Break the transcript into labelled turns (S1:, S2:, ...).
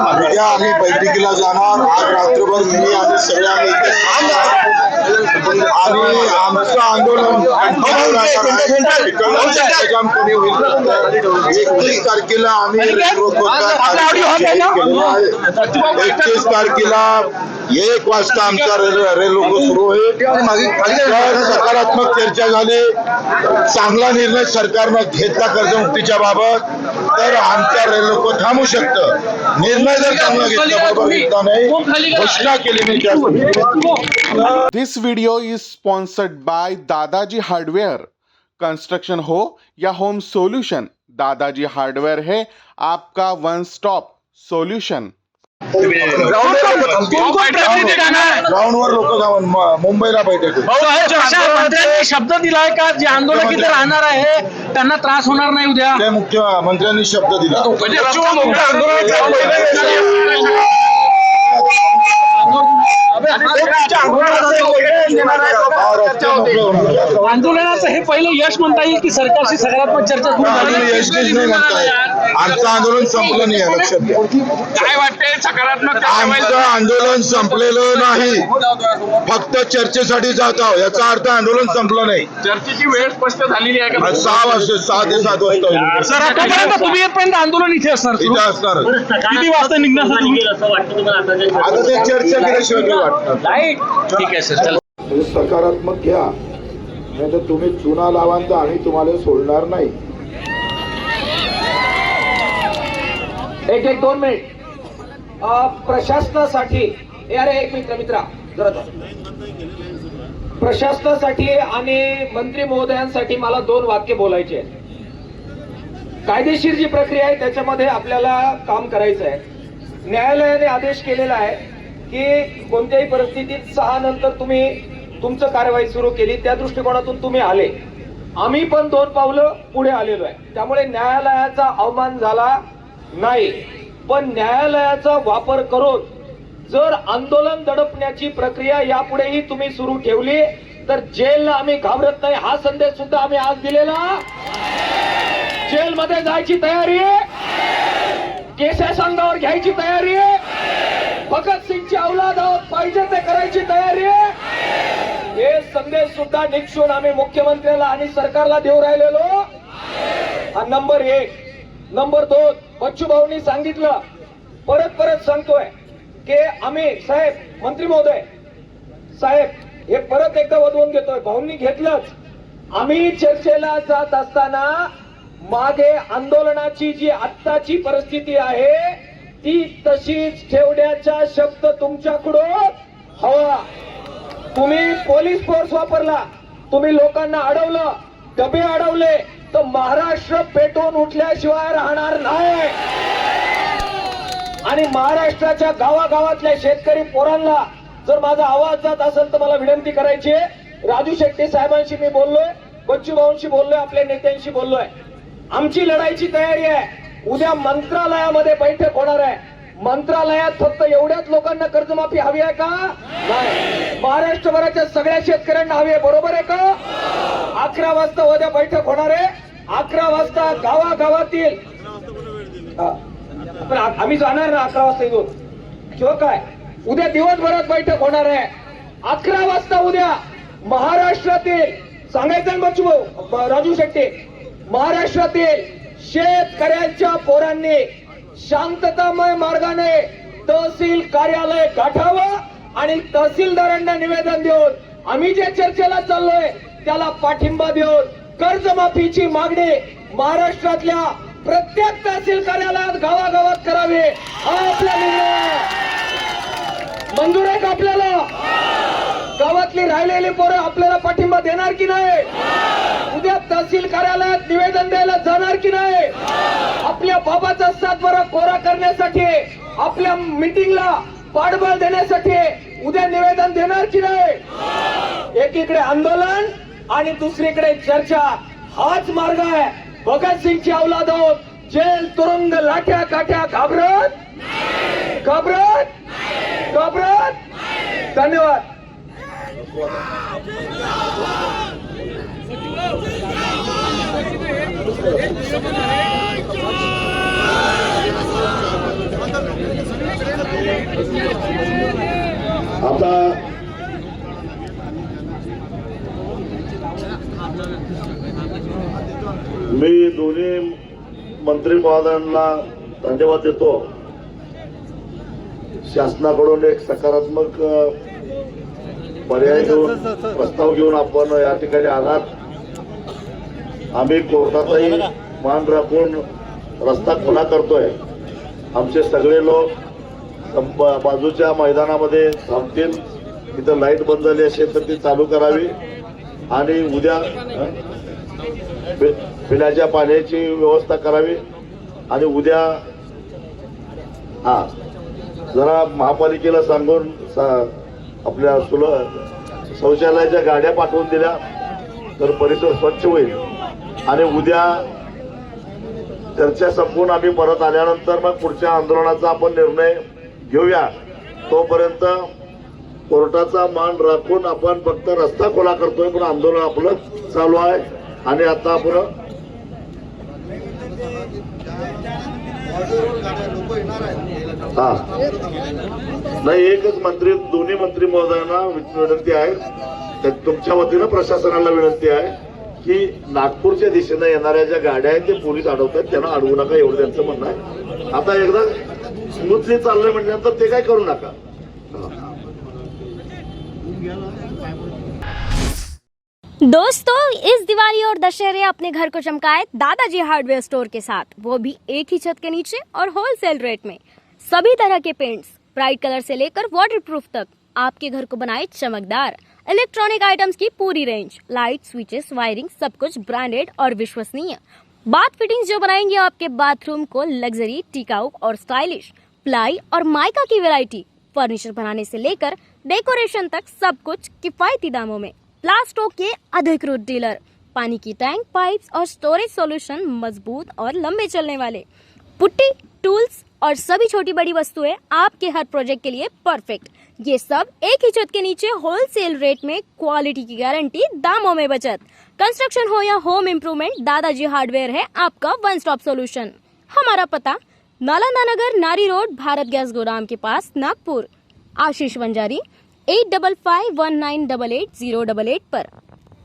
S1: उद्या आम्ही बैठकीला जाणार आज रात्रभर मी आम्ही सगळे आम्ही इथे. आणि आमचं आंदोलन होईल एकतीस तारखेला आम्ही एकतीस तारखेला एक वाजता आमचा रेल्वे सुरू होईल सकारात्मक चर्चा झाली. चांगला निर्णय सरकारनं घेतला कर्जमुक्तीच्या बाबत. तर आमच्या रेल्वे थांबू शकतं. निर्णय जर चांगला घेतला बरोबर नाही घोषणा केली मी त्या
S2: This video is sponsored by Dadaji Hardware. Construction हो या होम सॉल्यूशन दादाजी हार्डवेयर है आपका वन स्टॉप सॉल्यूशन
S1: ग्राउंडवर लोक जाऊन मुंबईला बैठक
S3: मंत्र्यांनी शब्द दिलाय का? जे आंदोलक इथे राहणार आहे त्यांना त्रास होणार नाही उद्या.
S1: ते मुख्यमंत्र्यांनी शब्द दिला.
S3: आंदोलनाचं हे पहिलं यश म्हणता येईल की सरकारशी सकारात्मक चर्चा सुरू झाली.
S1: यशस्वी नाही म्हणताय आमचं आंदोलन संपलं नाही आहे, लक्षात घ्या.
S4: काय वाटतंय? सकारात्मक
S1: आमचं आंदोलन संपलेलं नाही. फक्त चर्चेसाठी जात आहोत. याचा अर्थ आंदोलन संपलं नाही.
S4: चर्चेची वेळ स्पष्ट झालेली आहे का?
S1: आज सहा वाजता सहा ते सात वाजता होईल.
S3: सर आतापर्यंत तुम्ही येतपर्यंत आंदोलन इथे असणार सुरू.
S1: इथं असणार.
S3: किती वाजता निघणार सर? तुम्ही?
S1: आता ते चर्चा केल्याशिवाय नाही वाटणार.
S3: ठीक आहे सर. चला.
S1: म्हणजे सकारात्मक घ्या. नाही तर तुम्ही चुना लावाल तर आम्ही तुम्हाला सोडणार नाही.
S5: एक एक दोन मिनिट. प्रशासनासाठी ए, अरे एक मिनिट मित्रा जरा प्रशासनासाठी आणि मंत्री महोदयांसाठी मला दोन वाक्य बोलायचे आहेत. कायदेशीर जी प्रक्रिया आहे त्याच्यामध्ये आपल्याला काम करायचं आहे. न्यायालयाने आदेश केलेला आहे की कोणत्याही परिस्थितीत सहा नंतर तुम्ही तुमचं कारवाई सुरू केली त्या दृष्टिकोनातून तुम्ही आले. आम्ही पण दोन पावलं पुढे आलेलो आहे. त्यामुळे न्यायालयाचा अवमान झाला नाही पण न्यायालयाचा वापर करून जर आंदोलन दडपण्याची प्रक्रिया यापुढेही तुम्ही सुरू ठेवली तर जेलला आम्ही घाबरत नाही. हा संदेश सुद्धा आम्ही आज दिलेला. जेलमध्ये जायची तयारी. केसेस अंगावर घ्यायची तयारी. भगत भगतसिंगची औलाद आहोत पाहिजे ते करायची तयारी. हे संदेश सुद्धा निक्षून आम्ही मुख्यमंत्र्याला आणि सरकारला देऊ राहिलेलो. हा नंबर एक. नंबर दोन बच्चू भाऊनी सांगितलं. परत परत सांगतोय की आम्ही साहेब मंत्री महोदय साहेब हे परत एकदा वधवून घेतोय. भाऊंनी घेतलंच. आम्ही चर्चेला जात असताना मागे आंदोलनाची जी आत्ताची परिस्थिती आहे ती तशीच ठेवण्याचा शब्द तुमच्याकडून हवा. तुम्ही पोलीस फोर्स वापरला. तुम्ही लोकांना अडवलं. डबे अडवले. तर महाराष्ट्र पेटून उठल्याशिवाय राहणार नाही. आणि महाराष्ट्राच्या गावागावातल्या शेतकरी पोरांना जर माझा आवाज जात असेल तर मला विनंती करायची आहे. राजू शेट्टी साहेबांशी मी बोललोय बच्चू भाऊंशी बोललोय आपल्या नेत्यांशी बोललोय. आमची लढाईची तयारी आहे. उद्या मंत्रालयामध्ये बैठक होणार आहे. मंत्रालयात फक्त एवढ्याच लोकांना कर्जमाफी हवी आहे का? नाही. महाराष्ट्रभराच्या सगळ्या शेतकऱ्यांना हवी आहे बरोबर आहे का? अकरा वाजता उद्या बैठक होणार आहे. अकरा वाजता गावागावातील पण आम्ही जाणार ना अकरा वाजता इथून. किंवा काय? उद्या दिवसभरात बैठक होणार आहे. अकरा वाजता उद्या महाराष्ट्रातील सांगायचं बच्चू भाऊ? राजू शेट्टी. महाराष्ट्रातील शेतकऱ्यांच्या पोरांनी शांततामय मार्गाने तहसील कार्यालय गाठावं आणि तहसीलदारांना निवेदन देऊन आम्ही जे चर्चेला चाललोय त्याला पाठिंबा देऊन कर्जमाफीची मागणी महाराष्ट्रातल्या प्रत्येक तहसील कार्यालयात गावागावात करावी. हा आपला निर्णय मंजूर आहे का आपल्याला? गावातली राहिलेली पोरं आपल्याला पाठिंबा देणार की नाही? उद्या तहसील कार्यालयात निवेदन द्यायला जाणार की नाही? आपल्या बाबाचा सातबारा कोरा करण्यासाठी आपल्या मिटिंगला पाठबळ देण्यासाठी उद्या निवेदन देणार की नाही? एकीकडे आंदोलन आणि दुसरीकडे चर्चा हाच मार्ग आहे. भगतसिंगची अवलाद आहोत जेल तुरुंग लाठ्या काठ्या घाबरत? घाबरत? घाबरत? धन्यवाद.
S6: आता मी दोन्ही मंत्री महोदयांना धन्यवाद देतो. शासनाकडून एक सकारात्मक पर्याय घेऊन प्रस्ताव घेऊन आपण या ठिकाणी आलात. आम्ही कोर्टाचाही मान राखून रस्ता खुला करतोय. आमचे सगळे लोक बाजूच्या मैदानामध्ये थांबतील. तिथं लाइट बंद झाली असेल तर ती चालू करावी. आणि उद्या पिण्याच्या पाण्याची व्यवस्था करावी आणि उद्या हा जरा महापालिकेला सांगून सा- आपल्या सुल शौचालयाच्या गाड्या पाठवून दिल्या तर परिसर स्वच्छ होईल. आणि उद्या चर्चा संपून आम्ही परत आल्यानंतर मग पुढच्या आंदोलनाचा आपण निर्णय घेऊया. तोपर्यंत कोर्टाचा मान राखून आपण फक्त रस्ता खुला करतोय पण आंदोलन आपलं चालू आहे. आणि आता आपण हा. नाही एकच मंत्री दोन्ही मंत्री महोदयांना विनंती आहे. तर तुमच्या वतीनं प्रशासनाला विनंती आहे की नागपूरच्या दिशेनं येणाऱ्या ज्या गाड्या आहेत ते पोलीस अडवतात त्यांना अडवू नका एवढं त्यांचं म्हणणं आहे. आता एकदा स्मूथली चाललंय म्हटल्यानंतर ते काय करू नका.
S5: दोस्तों, इस दिवाली और दशहरे अपने घर को चमकाए दादाजी हार्डवेयर स्टोर के साथ। वो भी एक ही छत के नीचे और होलसेल रेट में। सभी तरह के पेंट्स ब्राइट कलर से लेकर वाटरप्रूफ तक आपके घर को बनाए चमकदार। इलेक्ट्रॉनिक आइटम्स की पूरी रेंज लाइट स्विचेस वायरिंग सब कुछ ब्रांडेड और विश्वसनीय। बाथ फिटिंग्स जो बनाएँगे आपके बाथरूम को लग्जरी टिकाऊ और स्टाइलिश प्लाई और माइका की वैरायटी फर्नीचर बनाने से लेकर डेकोरेशन तक सब कुछ किफायती दामों में। प्लास्टो के अधिकृत डीलर। पानी की टैंक, पाइप्स और स्टोरेज सॉल्यूशन मज़बूत और लंबे चलने वाले। पुट्टी, टूल्स और सभी छोटी बड़ी वस्तुएँ आपके हर प्रोजेक्ट के लिए परफेक्ट। ये सब एक ही छत के नीचे होलसेल रेट में क्वालिटी की गारंटी, दामों में बचत। कंस्ट्रक्शन हो या होम इम्प्रूवमेंट, दादाजी हार्डवेयर है आपका वन स्टॉप सोल्यूशन। हमारा पता, नालंदा नगर, नारी रोड, भारत गैस गोदाम के pass Nagpur. Ashish Wanjari eight double five one nine double eight zero double eight पर.